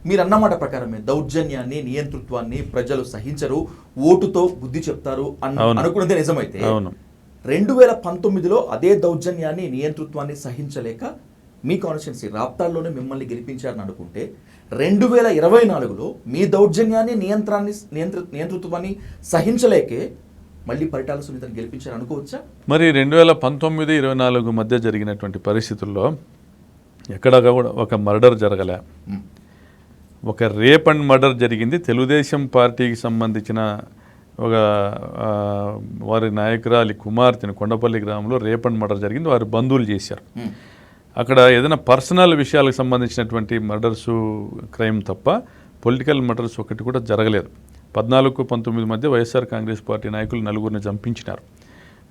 మీరు అన్నమాట ప్రకారమే దౌర్జన్యాన్ని నియంతృత్వాన్ని ప్రజలు సహించరు ఓటుతో బుద్ధి చెప్తారు అన్న. అనుకున్నదే నిజమైతే రెండు వేల పంతొమ్మిదిలో అదే దౌర్జన్యాన్ని నియంతృత్వాన్ని సహించలేక మీ కాన్స్టిట్యున్సీ రాప్తాల్లోనే మిమ్మల్ని గెలిపించారని అనుకుంటే రెండు వేల ఇరవై నాలుగులో మీ దౌర్జన్యాన్ని నియంత్రాన్ని నియంత్ర నియంతృత్వాన్ని సహించలేకే మళ్ళీ పరిటాల సునీతని గెలిపించారు అనుకోవచ్చా మరి రెండు వేల పంతొమ్మిది ఇరవై నాలుగు మధ్య జరిగినటువంటి పరిస్థితుల్లో ఎక్కడ కూడా ఒక మర్డర్ జరగలే. ఒక రేప్ అండ్ మర్డర్ జరిగింది. తెలుగుదేశం పార్టీకి సంబంధించిన ఒక వారి నాయకురాలి కుమార్తెను కొండపల్లి గ్రామంలో రేప్ అండ్ మర్డర్ జరిగింది. వారి బంధువులు చేశారు. అక్కడ ఏదైనా పర్సనల్ విషయాలకు సంబంధించినటువంటి మర్డర్స్ క్రైమ్ తప్ప పొలిటికల్ మర్డర్స్ ఒకటి కూడా జరగలేదు. పద్నాలుగు పంతొమ్మిది మధ్య వైఎస్ఆర్ కాంగ్రెస్ పార్టీ నాయకులు నలుగురిని చంపించినారు.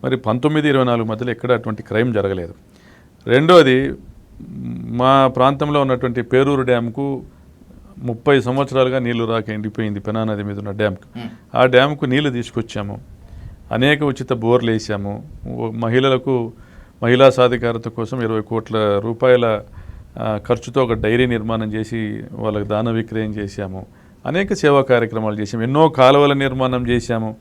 మరి పంతొమ్మిది ఇరవై నాలుగు మధ్యలో ఎక్కడ అటువంటి క్రైమ్ జరగలేదు. రెండోది మా ప్రాంతంలో ఉన్నటువంటి పేరూరు డ్యామ్కు ముప్పై సంవత్సరాలుగా నీళ్ళు రాక ఎండిపోయింది పెనా నది మీద ఉన్న డ్యామ్కు. ఆ డ్యామ్కు నీళ్ళు తీసుకొచ్చాము. అనేక ఉచిత బోర్లు వేసాము. మహిళలకు మహిళా సాధికారత కోసం ఇరవై కోట్ల రూపాయల ఖర్చుతో ఒక డైరీ నిర్మాణం చేసి వాళ్ళకి దాన విక్రయం చేశాము. అనేక సేవా కార్యక్రమాలు చేశాము. ఎన్నో కాలువల నిర్మాణం చేశాము.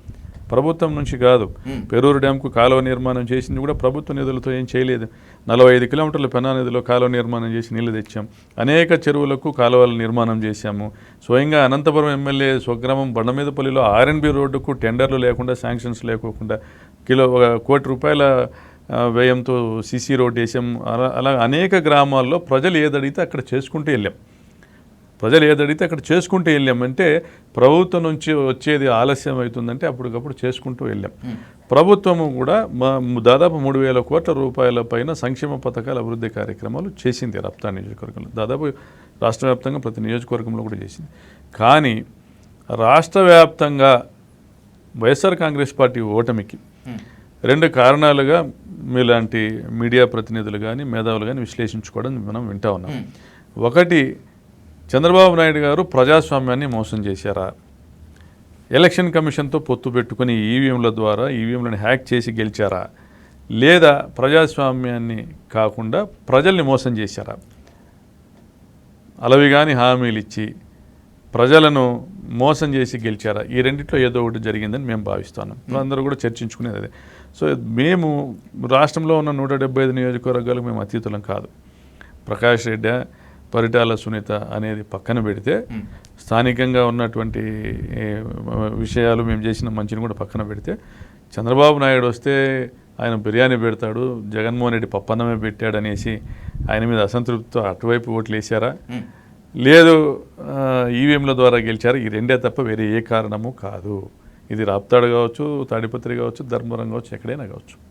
ప్రభుత్వం నుంచి కాదు. పెరూరు డ్యాంకు కాలువ నిర్మాణం చేసింది కూడా ప్రభుత్వ నిధులతో ఏం చేయలేదు. నలభై ఐదు కిలోమీటర్ల పెనా నదిలో కాలువ నిర్మాణం చేసి నీళ్ళు తెచ్చాం. అనేక చెరువులకు కాలువల నిర్మాణం చేశాము. స్వయంగా అనంతపురం ఎమ్మెల్యే స్వగ్రామం బండమీదపల్లిలో ఆర్ఎన్బి రోడ్డుకు టెండర్లు లేకుండా శాంక్షన్స్ లేకోకుండా కిలో ఒక కోటి రూపాయల వ్యయంతో సీసీ రోడ్ వేసాం. అలా అలా అనేక గ్రామాల్లో ప్రజలు ఏదడిగితే అక్కడ చేసుకుంటూ వెళ్ళాం. ప్రజలు ఏదడిగితే అక్కడ చేసుకుంటూ వెళ్ళామంటే ప్రభుత్వం నుంచి వచ్చేది ఆలస్యం అవుతుందంటే అప్పటికప్పుడు చేసుకుంటూ వెళ్ళాం. ప్రభుత్వము కూడా మా దాదాపు మూడు వేల కోట్ల రూపాయల పైన సంక్షేమ పథకాల అభివృద్ధి కార్యక్రమాలు చేసింది రప్తా నియోజకవర్గంలో. దాదాపు రాష్ట్ర వ్యాప్తంగా ప్రతి నియోజకవర్గంలో కూడా చేసింది. కానీ రాష్ట్ర వ్యాప్తంగా వైఎస్ఆర్ కాంగ్రెస్ పార్టీ ఓటమికి. రెండు కారణాలుగా మీలాంటి మీడియా ప్రతినిధులు కానీ మేధావులు కానీ విశ్లేషించుకోవడం మనం వింటా ఉన్నాం. ఒకటి చంద్రబాబు నాయుడు గారు ప్రజాస్వామ్యాన్ని మోసం చేశారా? ఎలక్షన్ కమిషన్తో పొత్తు పెట్టుకుని ఈవీఎంల ద్వారా ఈవీఎంలను హ్యాక్ చేసి గెలిచారా? లేదా ప్రజాస్వామ్యాన్ని కాకుండా ప్రజల్ని మోసం చేశారా? అలవిగాని హామీలు ఇచ్చి ప్రజలను మోసం చేసి గెలిచారా? ఈ రెండిట్లో ఏదో ఒకటి జరిగిందని మేము భావిస్తున్నాం అందరూ కూడా చర్చించుకునేది అదే. సో మేము రాష్ట్రంలో ఉన్న నూట డెబ్బై ఐదు నియోజకవర్గాలకు మేము అతీతులం కాదు. ప్రకాష్ రెడ్డి పరిటాల సునీత అనేది పక్కన పెడితే. స్థానికంగా ఉన్నటువంటి విషయాలు మేము చేసిన మంచిని కూడా పక్కన పెడితే చంద్రబాబు నాయుడు వస్తే ఆయన బిర్యానీ పెడతాడు జగన్మోహన్ రెడ్డి పప్పన్నమే పెట్టాడు అనేసి ఆయన మీద అసంతృప్తితో అటువైపు ఓట్లు వేశారా. లేదు ఈవీఎంల ద్వారా గెలిచారు ఈ రెండే తప్ప వేరే ఏ కారణము కాదు ఇది రాప్తాడు కావచ్చు తాడిపత్రి కావచ్చు ధర్మవరం కావచ్చు ఎక్కడైనా కావచ్చు